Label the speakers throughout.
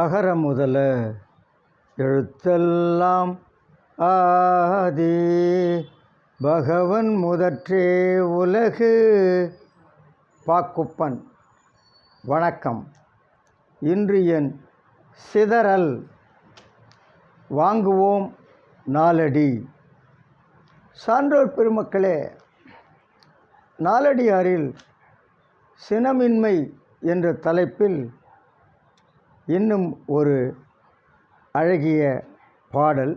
Speaker 1: அகர முதல எழுத்தெல்லாம் ஆதி பகவன் முதற்றே உலகு பாக்குப்பன் வணக்கம் இன்று என் சிதறல் வாங்குவோம் நாளடி சான்றோர் பெருமக்களே நாளடியாரில் சினமின்மை என்ற தலைப்பில் இன்னும் ஒரு அழகிய பாடல்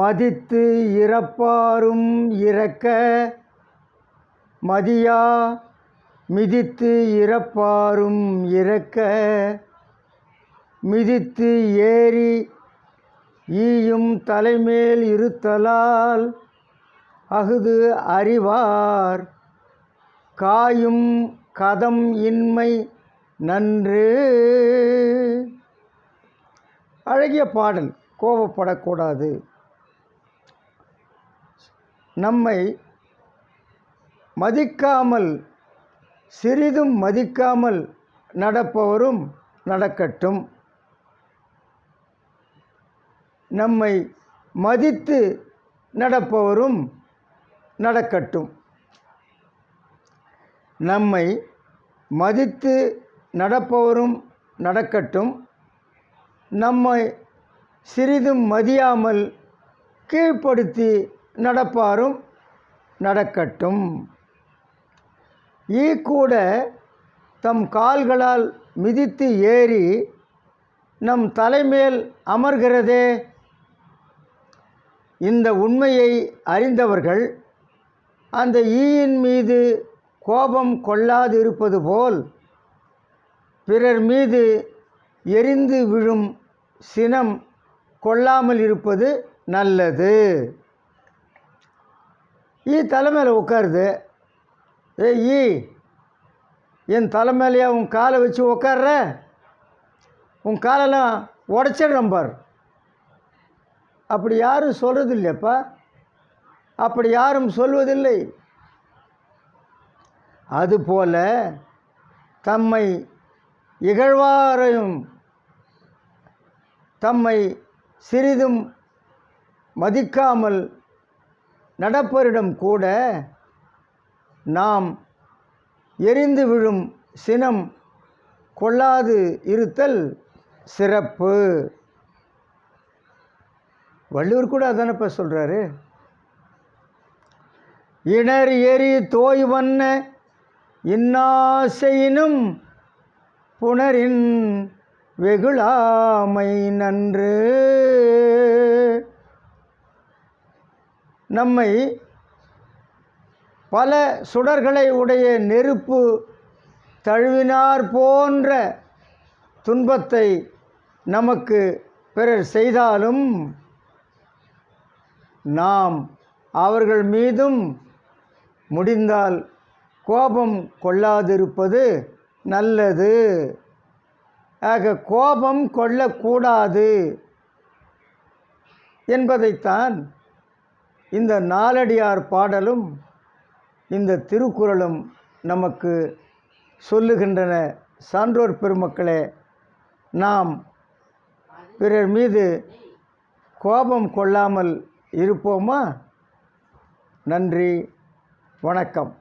Speaker 1: மதித்து இறப்பாரும் இறக்க மதியா மிதித்து இறப்பாரும் இறக்க மிதித்து ஏறி ஈயும் தலைமேல் இருத்தலால் அகுது அறிவார் காயும் கதம் இன்மை நன்று அழகிய பாடல் கோபப்படக்கூடாது நம்மை மதிக்காமல் சிறிதும் மதிக்காமல் நடப்பவரும் நடக்கட்டும் நம்மை மதித்து நடப்பவரும் நடக்கட்டும் நம்மை மதித்து நடப்பவரும் நடக்கட்டும் நம்மை சிறிதும் மதியாமல் கீழ்ப்படுத்தி நடப்பாரும் நடக்கட்டும் ஈ கூட தம் கால்களால் மிதித்து ஏறி நம் தலைமேல் அமர்கிறதே இந்த உண்மையை அறிந்தவர்கள் அந்த ஈயின் மீது கோபம் கொள்ளாதிருப்பது போல் பிறர் மீது எரிந்து விழும் சினம் கொள்ளாமல் இருப்பது நல்லது ஈ தலைமையில் உட்காருது ஏ ஈ என் தலைமையிலையா உன் காலை வச்சு உட்கார்ற உன் காலெல்லாம் உடச்சிடுறேன் பார் அப்படி யாரும் சொல்கிறது இல்லையப்பா அப்படி யாரும் சொல்வதில்லை அதுபோல தம்மை இகழ்வாரையும் தம்மை சிறிதும் மதிக்காமல் நடப்பரிடம் கூட நாம் எரிந்து விழும் சினம் கொள்ளாது இருத்தல் சிறப்பு வள்ளுவர் கூட அதானப்ப சொல்கிறாரு இணர் எரி வண்ண இன்னாசையினும் புனரின் வெகுளாமை நன்று நம்மை பல சுடர்களை உடைய நெருப்பு தழுவினார் போன்ற துன்பத்தை நமக்கு பிறர் செய்தாலும் நாம் அவர்கள் மீதும் முடிந்தால் கோபம் கொள்ளாதிருப்பது நல்லது ஆக கோபம் கொள்ளக்கூடாது என்பதைத்தான் இந்த நாலடியார் பாடலும் இந்த திருக்குறளும் நமக்கு சொல்லுகின்றன சான்றோர் பெருமக்களே நாம் பிறர் மீது கோபம் கொள்ளாமல் இருப்போமா நன்றி வணக்கம்